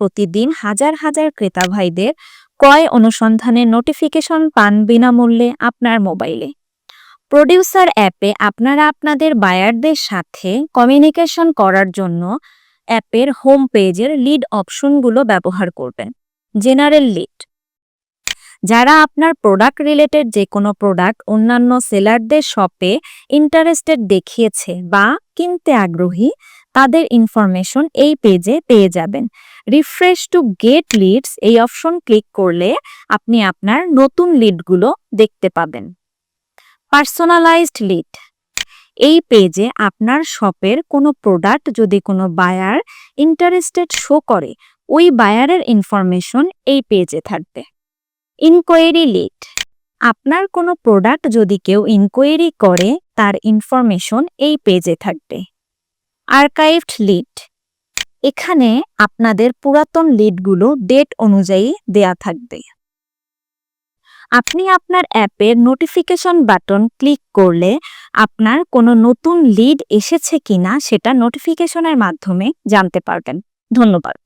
প্রতিদিন হাজার হাজার ক্রেতা ভাইদের ক্রয় অনুসন্ধানের নোটিফিকেশন পান বিনামূল্যে আপনার মোবাইলে। প্রোডিউসার অ্যাপে আপনারা আপনাদের বায়ারদের সাথে কমিউনিকেশন করার জন্য অ্যাপের হোম পেজের লিড অপশনগুলো ব্যবহার করবেন, জেনারেল লিড। যারা আপনার প্রোডাক্ট রিলেটেড যে কোনো প্রোডাক্ট অন্যান্য সেলারদের শপে ইন্টারেস্টেড দেখিয়েছে বা কিনতে আগ্রহী, তাদের ইনফরমেশন এই পেজে পেয়ে যাবেন। রিফ্রেশ টু গেট লিডস এই অপশন ক্লিক করলে আপনি আপনার নতুন লিডগুলো দেখতে পাবেন। পার্সোনালাইজড লিড এই পেজে আপনার শপের কোনো প্রোডাক্ট যদি কোনো বায়ার ইন্টারেস্টেড শো করে, ওই বায়ারের ইনফরমেশন এই পেজে থাকবে। ইনকোয়ারি লিড আপনার কোনো প্রোডাক্ট যদি কেউ ইনকোয়ারি করে, তার ইনফরমেশন এই পেজে থাকবে। আর্কাইভড লিড এখানে আপনাদের পুরাতন লিডগুলো ডেট অনুযায়ী দেয়া থাকবে। আপনি আপনার অ্যাপের নোটিফিকেশন বাটন ক্লিক করলে আপনার কোনো নতুন লিড এসেছে কিনা সেটা নোটিফিকেশনের মাধ্যমে জানতে পারবেন। ধন্যবাদ।